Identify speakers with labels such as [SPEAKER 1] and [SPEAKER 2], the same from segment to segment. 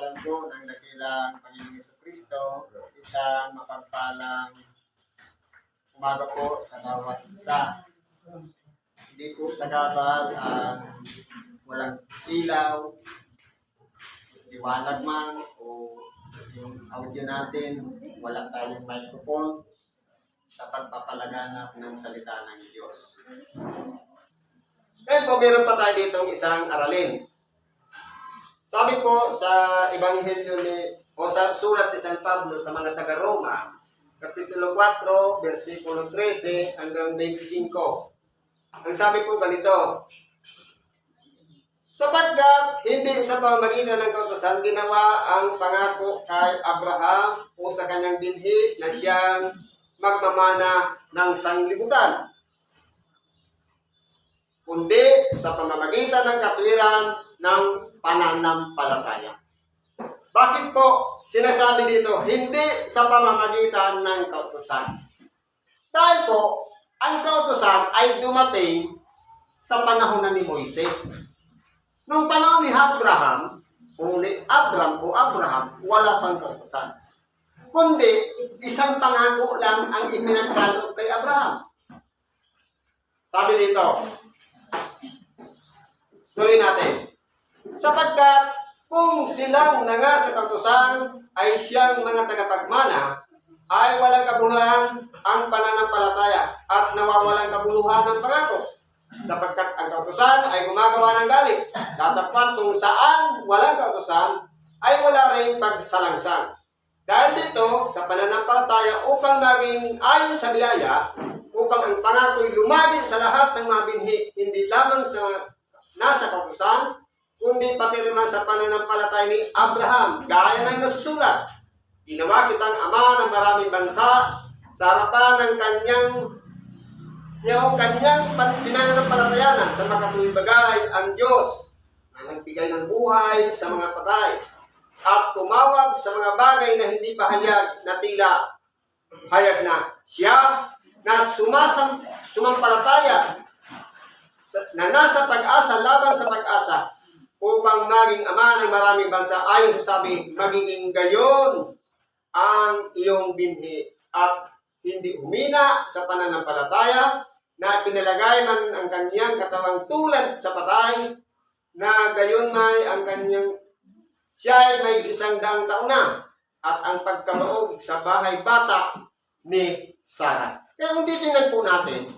[SPEAKER 1] po ng dakilang Panginoong Yeso Kristo, isang mapagpalang umaga po sa bawat isa. Hindi po sa gabal ang walang ilaw, liwanag man, o yung audio natin, wala tayong microphone sa pagpapalaganap ng salita ng Diyos. Ngayon po, meron pa tayo dito isang aralin. Sabi po sa Ebanghelyo ni, o sa sulat ni San Pablo sa mga taga-Roma, Kapitulo 4, versikulo 13 hanggang 25. Ang sabi po ganito, Sapagkat hindi sa pamamagitan ng kautosan ginawa ang pangako kay Abraham o sa kanyang binhi na siyang magmamana ng sanglibutan kundi sa pamamagitan ng katwiran ng pananampalataya. Bakit po sinasabi dito, hindi sa pamamagitan ng kautusan? Dahil po, ang kautusan ay dumating sa panahon na ni Moises. Nung panahon ni Abraham, o ni Abram o Abraham, wala pang kautusan. Kundi, isang pangako lang ang iminagkaloob kay Abraham. Sabi dito, Tuloy natin. Sapagkat kung silang nanga sa kautusan ay siyang mga tagapagmana, ay walang kabuluhan ang pananampalataya at nawawalang kabuluhan ng pangako. Sapagkat ang kautusan ay gumagawa ng galit. Datapwat kung saan walang kautusan ay wala rin pagsalangsang. Dahil dito, sa pananampalataya upang maging ayon sa biyaya, upang ang pangako'y lumagin sa lahat ng mga binhi, hindi lamang sa nasa kautusan, kundi pati naman sa pananampalataya ni Abraham, gaya ng nasusulat. Ginawa kitang ama ng maraming bansa sa harapan ng kanyang yung kanyang pinanampalatayanan sa makatuwing bagay ang Diyos na nagbigay ng buhay sa mga patay at tumawag sa mga bagay na hindi pa hayag na tila hayag na siya na sumasam, sumampalataya na nasa pag-asa laban sa pag-asa upang maging ama ng maraming bansa. Ayon sa sabi, magiging gayon ang iyong binhi. At hindi humina sa pananampalataya na pinalagay man ang kanyang katawang tulad sa patay na gayon may ang kanyang siya ay may isang daang taon na. At ang pagkamaog sa bahay bata ni Sarah. Kaya kung titingnan po natin,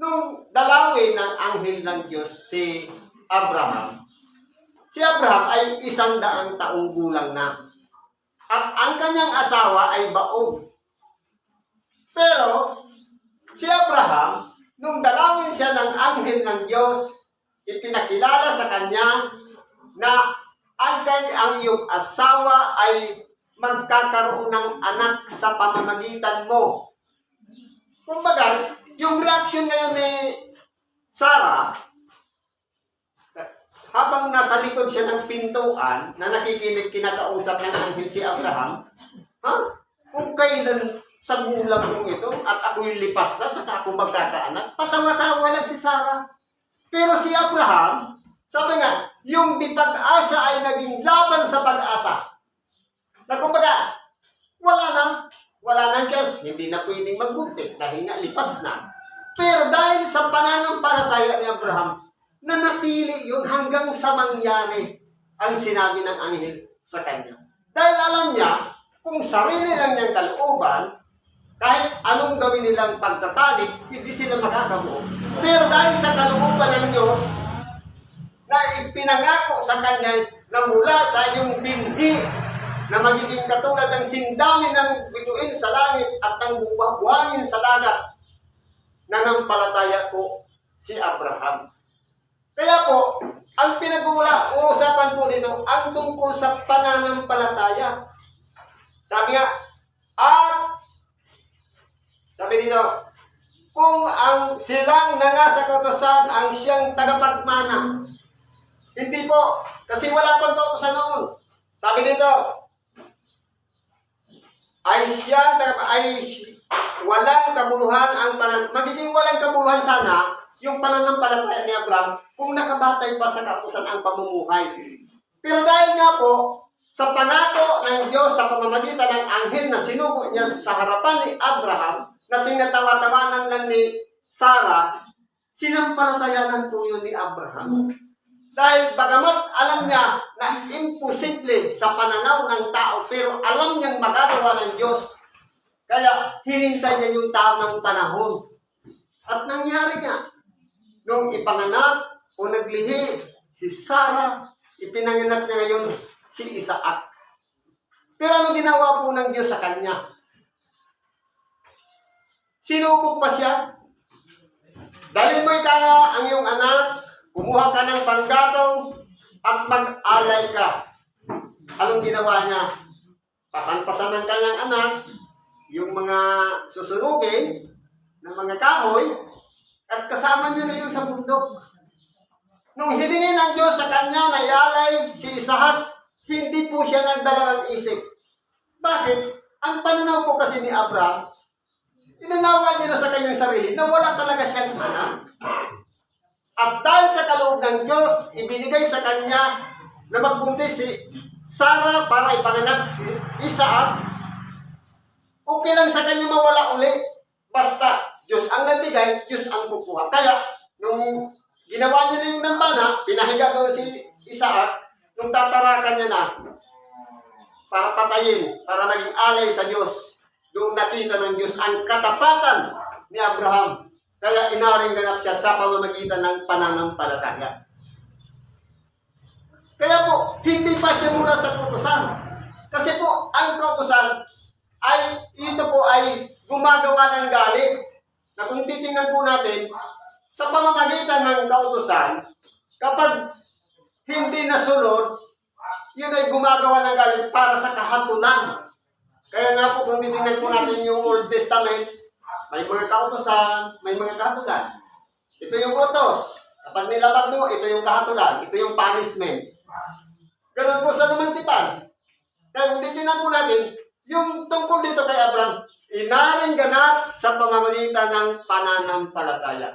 [SPEAKER 1] nung dalawin ng anghel ng Diyos si Abraham, si Abraham ay isang daang taong gulang na. At ang kanyang asawa ay baog. Pero, si Abraham, nung dalawin siya ng anghel ng Diyos, ipinakilala sa kanya na ang, kany- ang iyong asawa ay magkakaroon ng anak sa pamamagitan mo. Kumbaga, yung reaction ngayon ni Sarah, habang nasa likod siya ng pintuan na nakikinig kinakausap ng anghel si Abraham, ha? Kung kailan sa gulang mong ito at ako'y lipas na sa ako magkakaanak, patawa-tawa lang si Sarah. Pero si Abraham, sabi nga, yung di pag-asa ay naging laban sa pag-asa. Na kumbaga, wala na, wala nang chance, hindi na pwedeng magbuntis dahil nga lipas na. Pero dahil sa pananampalataya ni Abraham, nanatili yun hanggang sa mangyari ang sinabi ng anghel sa kanya. Dahil alam niya, kung sarili lang niyang kalooban, kahit anong gawin nilang pagtatalik, hindi sila makakabuo. Pero dahil sa kalooban ng Diyos, na ipinangako sa kanya na mula sa iyong binhi na magiging katulad ng sindami ng bituin sa langit at ng buwangin sa dagat, nanampalataya po si Abraham. Kaya po, ang pinag-uula, uusapan po dito, ang tungkol sa pananampalataya. Sabi nga, at, sabi dito, kung ang silang nangasa kautosan ang siyang tagapagmana, hindi po, kasi wala pang kautosan noon. Sabi dito, ay siyang ay walang kabuluhan ang panan magiging walang kabuluhan sana yung pananampalataya ni Abraham kung nakabatay pa sa kautosan ang pamumuhay. Pero dahil nga po, sa pangako ng Diyos sa pamamagitan ng anghel na sinugo niya sa harapan ni Abraham na tinatawa-tawanan lang ni Sarah, sinampalatayanan po yun ni Abraham. Dahil bagamat alam niya na imposible sa pananaw ng tao, pero alam niyang magagawa ng Diyos. Kaya hinintay niya yung tamang panahon. At nangyari nga, nung ipanganak o naglihi si Sarah, ipinanganak niya ngayon si Isaac. Pero ano ginawa po ng Diyos sa kanya? Sinubok pa siya. Dalhin mo ika ang iyong anak, kumuha ka ng panggatong, at mag-alay ka. Anong ginawa niya? Pasan-pasan ng kanyang anak, yung mga susunugin ng mga kahoy, at kasama niya ngayon sa bundok. Nung hiningi ng Diyos sa kanya na ialay si Isaac, hindi po siya nagdala ng isip. Bakit? Ang pananaw po kasi ni Abraham, inanawan niya na sa kanyang sarili na wala talaga siyang anak. At dahil sa kaloob ng Diyos, ibinigay sa kanya na magbuntis si Sarah para ipanganak si Isaac, okay lang sa kanya mawala uli. Basta, Diyos ang nagbigay, Diyos ang kukuha. Kaya, nung ginawa niya yung nambana, pinahiga doon si Isaac, nung tatarakan niya na, para patayin, para maging alay sa Diyos, doon nakita ng Diyos ang katapatan ni Abraham. Kaya inaring ganap siya sa pamamagitan ng pananampalataya. Kaya po, hindi pa siya mula sa kautosan. Kasi po, ang kautosan ay, ito po ay gumagawa ng galit. Na kung titingnan po natin, sa pamamagitan ng kautosan, kapag hindi nasunod, yun ay gumagawa ng galit para sa kahatulan. Kaya nga po, kung titingnan po natin yung Old Testament, may mga kautosan, may mga kahatulan. Ito yung utos. Kapag nilabag mo, ito yung kahatulan. Ito yung punishment. Ganun po sa namantipan. Kaya kung titingnan po natin, yung tungkol dito kay Abraham, inaring ganap sa pamamagitan ng pananampalataya.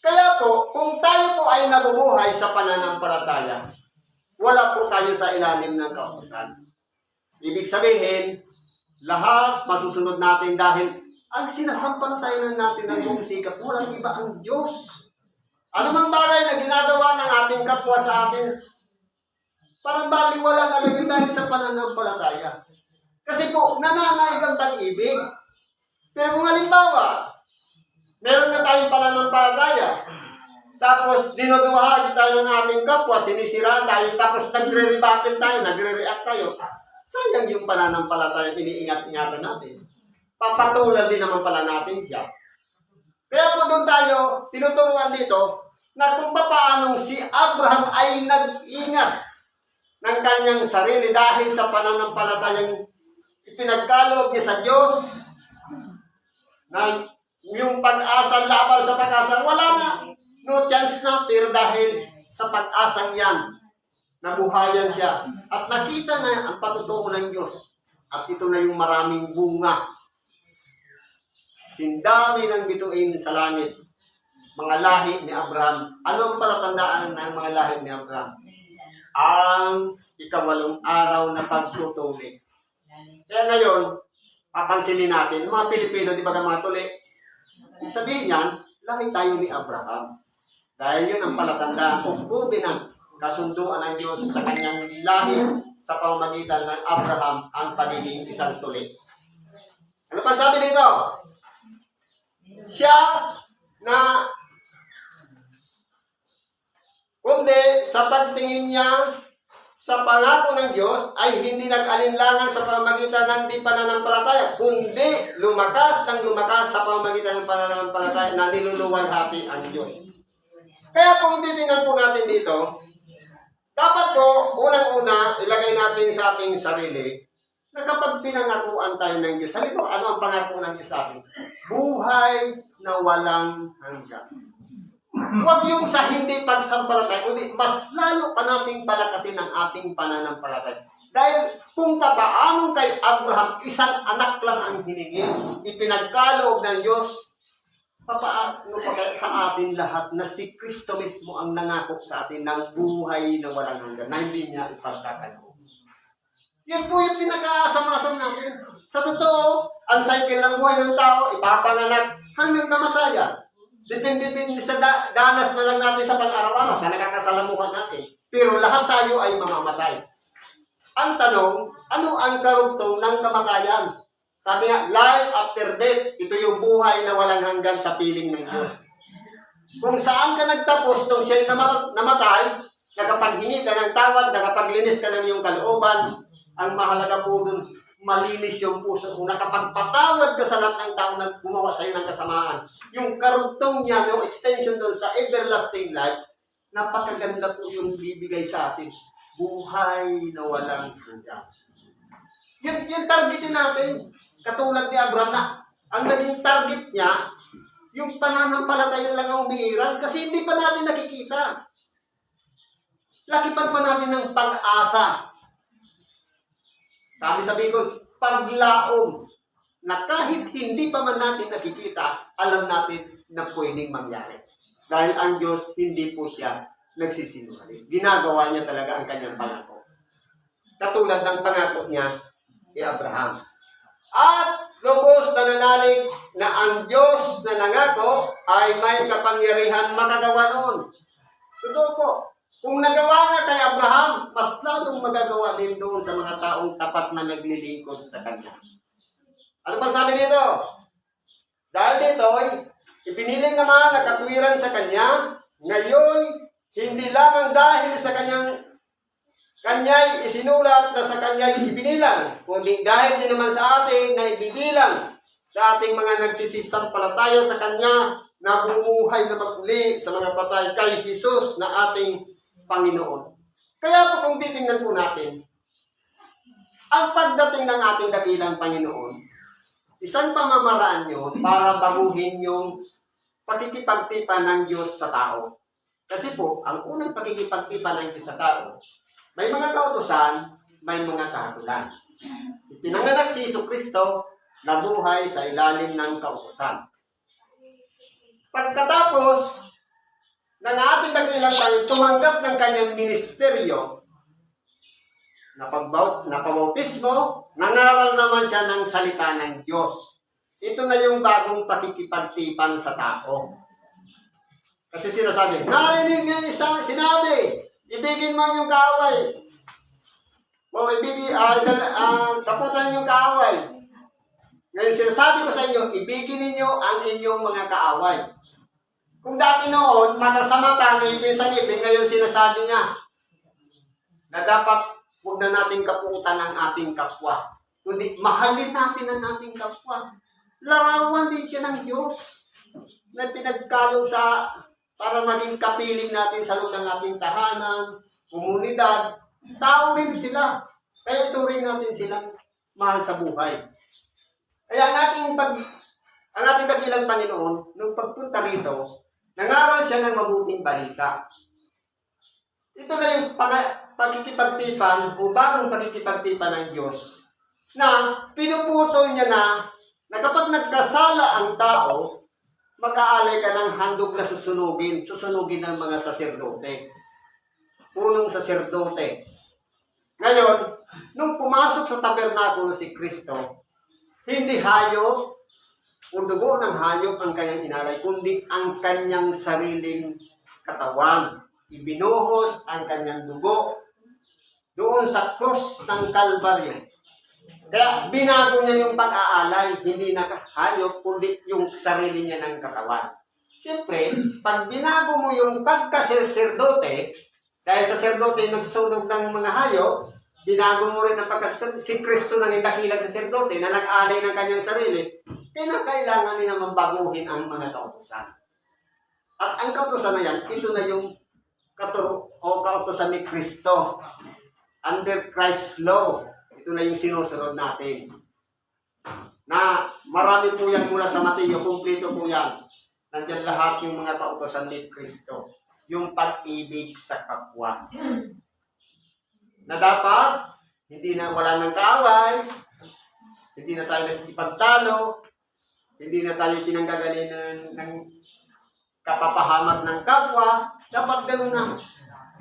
[SPEAKER 1] Kaya po, kung tayo po ay nabubuhay sa pananampalataya, wala po tayo sa ilalim ng kautosan. Ibig sabihin, lahat masusunod natin dahil ang sinasampalatayanan natin ng buong sikap, walang iba ang Diyos. Ano mang bagay na ginagawa ng ating kapwa sa atin, parang baliwala na lang dahil sa pananampalataya. Kasi po, nananaig ang pag-ibig. Pero kung halimbawa, meron na tayong pananampalataya, tapos dinuduhagi tayo ng ating kapwa, sinisiraan tayo, tapos nagre-rebuttal tayo, nagre-react tayo, sayang yung pananampalataya iniingat-ingatan natin. Papatulan din naman pala natin siya. Kaya po doon tayo, tinuturuan dito, na kung paanong si Abraham ay nag-ingat ng kanyang sarili dahil sa pananampalatayang ipinagkaloob niya sa Diyos, na yung pag-asa laban sa pag-asa, wala na. No chance na, pero dahil sa pag-asang yan, nabuhayan siya. At nakita na ang patutuo ng Diyos. At ito na yung maraming bunga. Sindami ng bituin sa langit. Mga lahi ni Abraham. Ano ang palatandaan ng mga lahi ni Abraham? Ang ikawalong araw na pagtutuli. Kaya ngayon, papansinin natin, mga Pilipino, di ba ng mga tuli? Sabihin niyan, lahi tayo ni Abraham. Dahil yun ang palatandaan, ukubi ng kasunduan ng Diyos sa kanyang lahi sa pamamagitan ng Abraham ang pagiging isang tuli. Ano pa sabi dito? Siya na kundi sa pagtingin niya sa pangako ng Diyos ay hindi nag-alinlangan sa pamamagitan ng di pananampalataya, kundi lumakas ng lumakas sa pamamagitan ng pananampalataya na niluluwalhati ang Diyos. Kaya kung titingnan po natin dito, dapat po, unang-una, ilagay natin sa ating sarili na kapag pinangakuan tayo ng Diyos, halimbawa, ano ang pangako ng Diyos sa atin? Buhay na walang hanggan. Huwag yung sa hindi pagsampalatay, kundi mas lalo pa nating palakasin ang ating pananampalatay. Dahil kung papaanong kay Abraham, isang anak lang ang hiningi, ipinagkaloob ng Diyos, papaano pa sa atin lahat na si Kristo mismo ang nangako sa atin ng buhay na walang hanggan, na hindi niya ipagkakaloob. Yun po yung pinag-aasam-asam natin. Sa totoo, ang cycle ng buhay ng tao, ipapanganak hanggang kamatayan. Depende-depende sa da- danas na lang natin sa pang-araw-araw, sa nakakasalamuhan natin. Pero lahat tayo ay mamamatay. Ang tanong, ano ang karugtong ng kamatayan? Sabi nga, life after death, ito yung buhay na walang hanggan sa piling ng Diyos. Kung saan ka nagtapos nung siya'y nama- namatay, nakapaghingi ka ng tawad, nakapaglinis ka ng iyong kalooban, ang mahalaga po dun, malinis yung puso mo. Nakapagpatawad ka sa lahat ng tao na gumawa sa iyo ng kasamaan. Yung karugtong niya, yung extension doon sa everlasting life, napakaganda po yung bibigay sa atin. Buhay na walang hanggan. Yun, yung targetin natin. Katulad ni Abraham na, ang naging target niya, yung pananampalataya lang ang umiiral kasi hindi pa natin nakikita. Lakipan pa natin ng pag-asa. Sabi sa Bicol, paglaom na kahit hindi pa man natin nakikita, alam natin na pwedeng mangyari. Dahil ang Diyos, hindi po siya nagsisinungaling. Ginagawa niya talaga ang kanyang pangako. Katulad ng pangako niya kay Abraham. At lubos na nanalig na ang Diyos na nangako ay may kapangyarihan makagawa noon. Totoo po. Kung nagawa nga kay Abraham, mas lalong magagawa din doon sa mga taong tapat na naglilingkod sa Kanya. Ano pa sabi dito? Dahil dito, ipiniling naman na katwiran sa Kanya, ngayon, hindi lamang dahil sa Kanyang Kanya'y isinulat na sa Kanya'y ibinilang, kundi dahil din naman sa atin na ibibilang sa ating mga nagsisisampalataya sa Kanya na bumuhay na maguli sa mga patay kay Jesus na ating Panginoon. Kaya po kung titingnan po natin, ang pagdating ng ating dakilang Panginoon, isang pamamaraan yun para baguhin yung pakikipagtipan ng Diyos sa tao. Kasi po, ang unang pakikipagtipan ng Diyos sa tao, may mga kautosan, may mga kahatulan. Ipinanganak si Iso Kristo na buhay sa ilalim ng kautosan. Pagkatapos ng ating dakilang Panginoon tumanggap ng kanyang ministeryo, napagbaut, napabautismo, nangaral naman siya ng salita ng Diyos. Ito na yung bagong pakikipagtipan sa tao. Kasi sinasabi, narinig niya isang sinabi, ibigin mo yung kaaway. O ibigin, ah, dal- ah, taputan yung kaaway. Ngayon sinasabi ko sa inyo, ibigin ninyo ang inyong mga kaaway. Kung dati noon, mata sa mata, ngipin sa ngayon sinasabi niya na dapat huwag na natin kaputan ang ating kapwa. Kundi mahalin natin ang ating kapwa. Larawan din siya ng Diyos na pinagkalog sa para maging kapiling natin sa loob ng ating tahanan, komunidad. Tao rin sila. Kaya ituring natin silang mahal sa buhay. Kaya ang ating pag ang ating dakilang Panginoon, nung pagpunta rito, nangaral siya ng mabuting balita. Ito na yung pag- pagkikipagtipan o bagong pagkikipagtipan ng Diyos na pinuputol niya na na kapag nagkasala ang tao, mag-aalay ka ng handog na susunugin, susunugin ng mga saserdote. Punong saserdote. Ngayon, nung pumasok sa tabernakulo si Kristo, hindi hayop dugo ng hayop ang kanyang inalay, kundi ang kanyang sariling katawan. Ibinuhos ang kanyang dugo doon sa cross ng Kalbaryo. Kaya binago niya yung pag-aalay, hindi na hayop, kundi yung sarili niya ng katawan. Siyempre, pag binago mo yung pagkaserdote, dahil sa serdote nagsusunog ng mga hayop, binago mo rin ang pagka si Kristo nang dakilang saserdote na nag-alay ng kanyang sarili, kaya kailangan niya naman baguhin ang mga kautosan. At ang kautosan na yan, ito na yung katuro o kautosan ni Kristo. Under Christ's law, ito na yung sinusunod natin. Na marami po yan mula sa Mateo, kumpleto po yan. Nandiyan lahat yung mga kautosan ni Kristo. Yung pag-ibig sa kapwa. Na dapat, hindi na wala ng kaaway, hindi na tayo nagkipagtalo, hindi na tayo pinanggagaling ng, ng ng kapwa, dapat ganun na.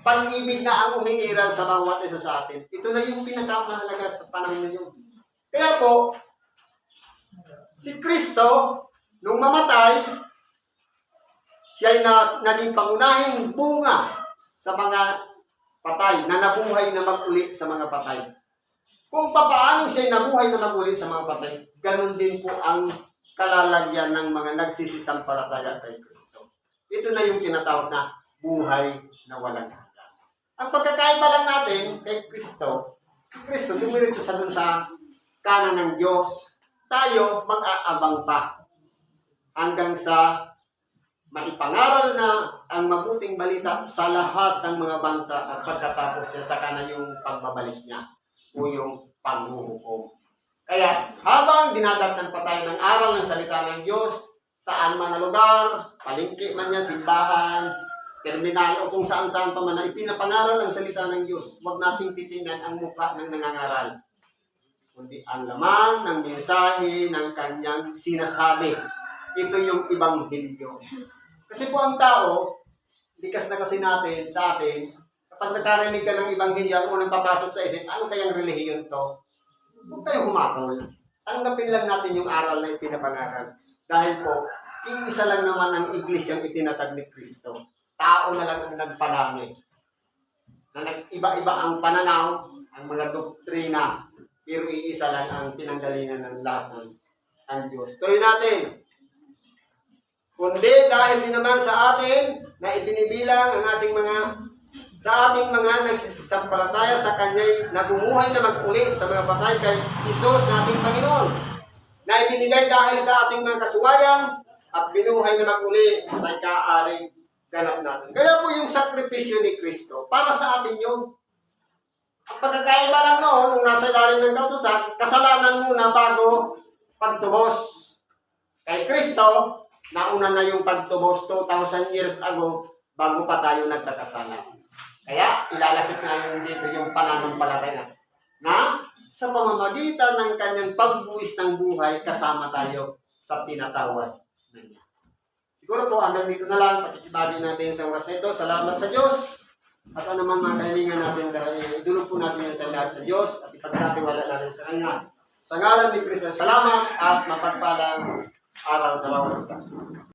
[SPEAKER 1] pag-ibig na ang umingiral sa bawat isa sa atin. Ito na yung pinakamahalaga sa panahon ngayon. Kaya po, si Kristo, nung mamatay, siya ay na, naging pangunahing bunga sa mga patay, na nabuhay na mag-uli sa mga patay. Kung papaano siya ay nabuhay na mag-uli sa mga patay, ganun din po ang kalalagyan ng mga nagsisisampalataya kay Kristo. Ito na yung tinatawag na buhay na walang hanggan. Ang pagkakaiba lang natin kay Kristo, si Kristo dumiretso sa dun sa kanan ng Diyos, tayo mag-aabang pa hanggang sa maipangaral na ang mabuting balita sa lahat ng mga bansa at pagkatapos niya sa kanan yung pagbabalik niya o yung panghuhukom. Kaya habang dinadagtan pa tayo ng aral ng salita ng Diyos, saan man na lugar, palingki man yan, simbahan, terminal o kung saan saan pa man na ipinapangaral ang salita ng Diyos, huwag nating titingnan ang mukha ng nangangaral. Kundi ang laman ng mensahe ng kanyang sinasabi. Ito yung ibang hilyo. Kasi po ang tao, likas na kasi natin sa atin, kapag nakarinig ka ng ibanghilyo, ang unang papasok sa isip, ano kayang relihiyon to? Huwag kayong humatol. Tanggapin lang natin yung aral na ipinapangaral. Dahil po, iisa lang naman ang iglesyang itinatag ni Kristo. Tao na lang ang nagpadami. Na nag-iba-iba ang pananaw, ang mga doktrina, pero iisa lang ang pinanggalingan ng lahat ng ang Diyos. Tuloy natin. Kundi dahil din naman sa atin na ibinibilang ang ating mga sa ating mga nagsisampalataya sa Kanya'y nagumuhay na mag-ulit sa mga patay kay Isos na ating Panginoon na ibinigay dahil sa ating mga kasuwayan at binuhay na mag-uli sa ikaaring ganap natin. Kaya po yung sakripisyo ni Kristo, para sa atin yun. Ang pagkakaiba lang noon, nung nasa ilalim ng kautusan, kasalanan muna bago pagtubos. Kay Kristo, nauna na yung pagtubos 2,000 years ago bago pa tayo nagkakasala. Kaya ilalakit na yung dito yung pananampalataya na sa pamamagitan ng kanyang pagbuwis ng buhay, kasama tayo sa pinatawad na niya. Siguro po hanggang dito na lang, pakikibagi natin sa oras na ito. Salamat sa Diyos. At ano man mga kahilingan natin, dahil idulog po natin yan sa lahat sa Diyos at ipagkatiwala natin sa Kanya. Sa ngalan ni Kristo, salamat at mapagpalang araw sa bawat isa.